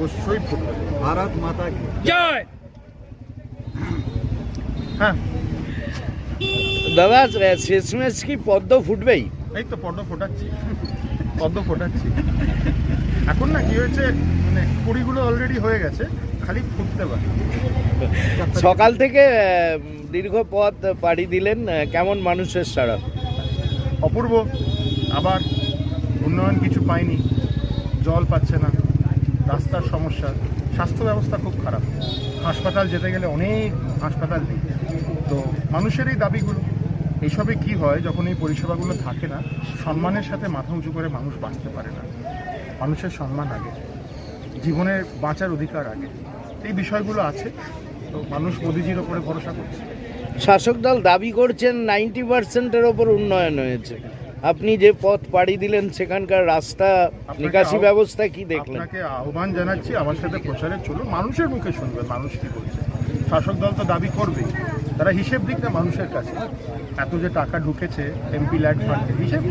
অবশ্যই ফুটবে ভারত মাতা জয়! হ্যাঁ। দাদা শেষমেশ কি পদ্ম ফুটবেই? এই তো পদ্ম ফোটাচ্ছি। পদ্ম ফোটাচ্ছি। এখন না কি হয়েছে মানে কুড়িগুলো অলরেডি হয়ে গেছে খালি ফুটতে পারে সকাল থেকে দীর্ঘ পথ পাড়ি দিলেন কেমন মানুষের সারা? অপূর্ব। আবার উন্নয়ন কিছু পাইনি জল পাচ্ছে না। রাস্তার সমস্যা, স্বাস্থ্য ব্যবস্থা খুব খারাপ। হাসপাতাল যেতে গেলে অনেক হাসপাতাল নেই। তো মানুষের এই দাবিগুলো এইসবে কি হয় যখন এই পরিষেবাগুলো থাকে না, সম্মানের সাথে মাথা উঁচু করে মানুষ বাঁচতে পারে না। মানুষের সম্মান আগে জীবনের বাঁচার অধিকার আগে। এই বিষয়গুলো আছে, তো মানুষ মোদিজির ওপরে ভরসা করছে। শাসক দল দাবি করছেন, নাইনটি পার্সেন্টের ওপর উন্নয়ন হয়েছে। আপনি যে পথ পাড়ি দিলেন সেখানকার রাস্তা নিকাশি ব্যবস্থা কি দেখলেন আপনাকে আহ্বান জানাচ্ছি আমার সাথে প্রচারে চলুন মানুষের মুখে শুনবেন মানুষ কি বলছে শাসক দল তো দাবি করবে তারা হিসেব দিক না মানুষের কাছে এত যে টাকা ঢুকেছে এমপি ল্যাড ফান্ডে হিসেব।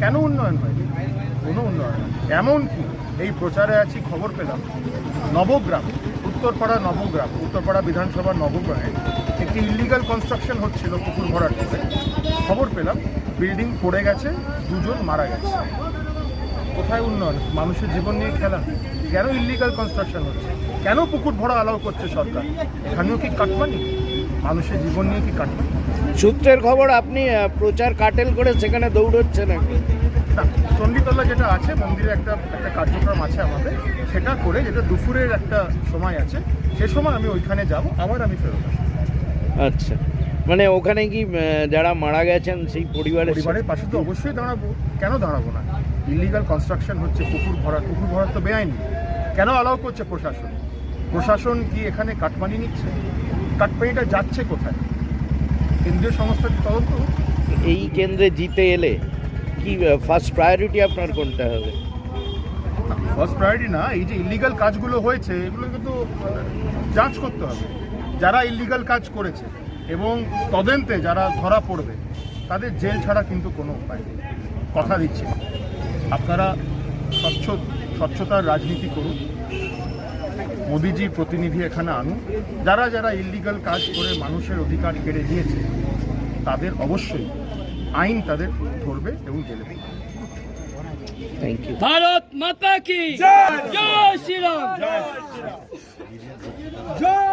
কেন উন্নয়ন হয়নি কোনো উন্নয়ন হয়নি। এমন কি এই প্রচারে আছি খবর পেলাম নবগ্রাম উত্তরপাড়া নবগ্রাম উত্তরপাড়া বিধানসভার নবগ্রামে একটি ইলিগাল কনস্ট্রাকশন হচ্ছিল পুকুর ভরাট করে। খবর পেলাম বিল্ডিং পড়ে গেছে দুজন মারা গেছে। কোথায় উন্নয়ন? মানুষের জীবন নিয়ে খেলা। কেন ইলিগাল কনস্ট্রাকশন হচ্ছে? কেন পুকুর ভরা অ্যালাউ করছে সরকার? এখানেও কি কাটমানি? মানুষের জীবন নিয়ে কি কাটমানি? সূত্রের খবর আপনি প্রচার কাটেল করে সেখানে দৌড়চ্ছেন নাকি না চণ্ডীতলা যেটা আছে মন্দিরে একটা একটা কার্যক্রম আছে আমাদের। সেটা করে যেটা দুপুরের একটা সময় আছে সে সময় আমি ওইখানে যাব আবার আমি ফেরত আসব। আচ্ছা। মানে ওখানে কি যারা মারা গেছেন সেই পরিবারের পরিবারের পাশে তো অবশ্যই দাঁড়াবো। কেন দাঁড়াবো না? ইলিগাল কনস্ট্রাকশন হচ্ছে পুকুর ভরা পুকুর ভরা তো বেআইনি। কেন অ্যালাউ করছে প্রশাসন? প্রশাসন কি এখানে কাটমানি নিচ্ছে? কাটমানিটা যাচ্ছে কোথায়? কেন্দ্রীয় সংস্থা তদন্ত। এই কেন্দ্রে জিতে এলে কি ফার্স্ট প্রায়োরিটি আপনার কোনটা হবে? ফার্স্ট প্রায়োরিটি না এই যে ইলিগাল কাজগুলো হয়েছে এগুলো কিন্তু যাঞ্চ করতে হবে। যারা ইলিগাল কাজ করেছে এবং তদন্তে যারা ধরা পড়বে তাদের জেল ছাড়া কিন্তু কোনো উপায় নেই। কথা দিচ্ছে। আপনারা স্বচ্ছ স্বচ্ছতার রাজনীতি করুন। মোদিজি প্রতিনিধি এখানে আনুন। যারা যারা ইলিগাল কাজ করে মানুষের অধিকার কেড়ে নিয়েছে তাদের অবশ্যই আইন তাদের ধরবে এবং জেলে দেবে ভারত মাতা কি? জয় শ্রীরাম। জয়